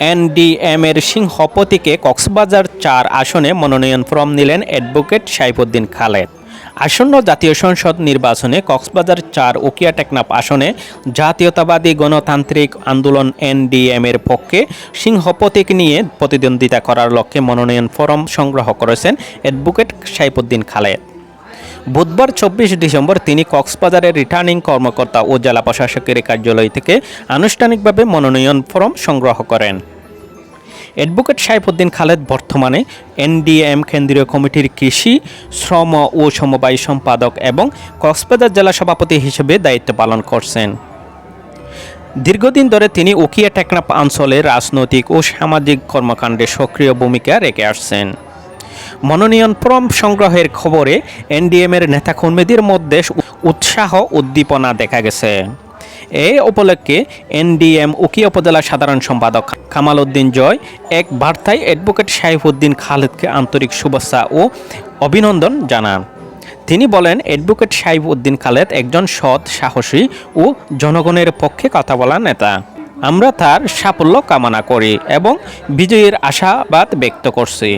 NDM এর সিংহপতিকে কক্সবাজার চার আসনে মনোনয়ন ফর্ম নিলেন অ্যাডভোকেট সাইফুদ্দিন খালেদ। আসন্ন জাতীয় সংসদ নির্বাচনে কক্সবাজার চার উকিয়া টেকনাফ আসনে জাতীয়তাবাদী গণতান্ত্রিক আন্দোলন এনডিএম এর পক্ষে সিংহপতিক নিয়ে প্রতিদ্বন্দ্বিতা করার লক্ষ্যে মনোনয়ন ফর্ম সংগ্রহ করেছেন অ্যাডভোকেট সাইফুদ্দিন খালেদ। বুধবার চব্বিশ ডিসেম্বর তিনি কক্সবাজারের রিটার্নিং কর্মকর্তা ও জেলা প্রশাসকের কার্যালয় থেকে আনুষ্ঠানিকভাবে মনোনয়ন ফর্ম সংগ্রহ করেন। অ্যাডভোকেট সাইফুদ্দিন খালেদ বর্তমানে এনডিএম কেন্দ্রীয় কমিটির কৃষি, শ্রম ও সমবায় সম্পাদক এবং কক্সবাজার জেলা সভাপতি হিসেবে দায়িত্ব পালন করছেন। দীর্ঘদিন ধরে তিনি উকিয়া টেকনাফ অঞ্চলে রাজনৈতিক ও সামাজিক কর্মকাণ্ডে সক্রিয় ভূমিকা রেখে আসছেন। মনোনয়ন ফর্ম সংগ্রহের খবরে এনডিএমের নেতাকর্মীদের মধ্যে উৎসাহ উদ্দীপনা দেখা গেছে। এই উপলক্ষে এনডিএম উকিয়া উপজেলা সাধারণ সম্পাদক কামাল উদ্দিন জয়, এক বার্তায় অ্যাডভোকেট সাইফুদ্দিন খালেদকে আন্তরিক শুভেচ্ছা ও অভিনন্দন জানান। তিনি বলেন, অ্যাডভোকেট সাইফ উদ্দিন খালেদ একজন সৎ, সাহসী ও জনগণের পক্ষে কথা বলা নেতা। আমরা তার সাফল্য কামনা করি এবং বিজয়ের আশাবাদ ব্যক্ত করছি।